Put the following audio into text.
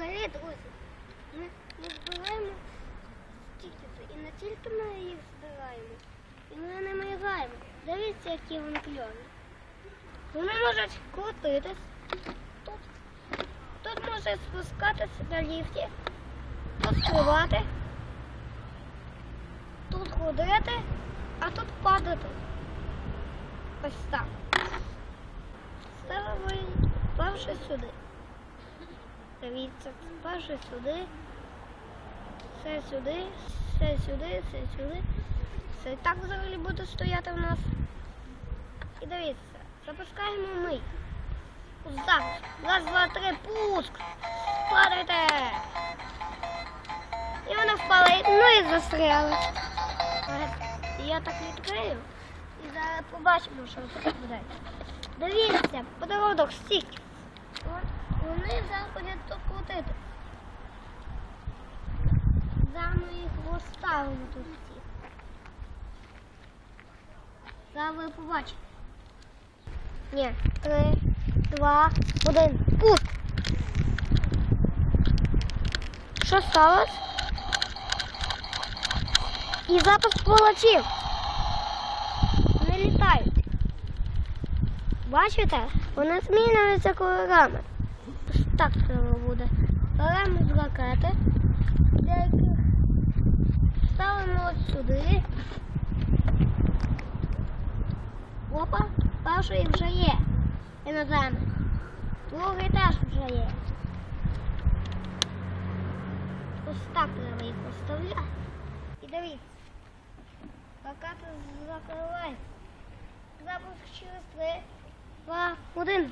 Взагалі, друзі, ми, ми збираємо тільки і не тільки ми їх збираємо, і ми ними граємо. Дивіться, які вони кльові. Вони можуть крутитись. Тут, тут може спускатися на ліфті, тут стрибати, тут ходити, а тут падати. Ось так. Ставимо перше сюди. Дивіться, перше сюди, все сюди, все сюди, все сюди. Все так взагалі буде стояти в нас. І дивіться, запускаємо ми. Зараз. Раз, два, три, пуск. Падайте. І вона впала, ну і застряла. Я так відкрию і зараз побачимо, що це буде. Дивіться, подарунок стільки. Вони будуть тут крутити. Зараз ми їх розставимо тут всі. Зараз ви побачите. Ні, три, два, один. Пуск! Що сталося? І запуск полетів. Не літають. Бачите? Вони змінюються кольорами. Так треба буде. Беремо з ракети, деяких ставимо от сюди. Опа, перший вже є. Іноземний. Другий теж вже є. Ось так треба їх поставляти. І дивіться. Ракета закривається. Запуск через три, два, один.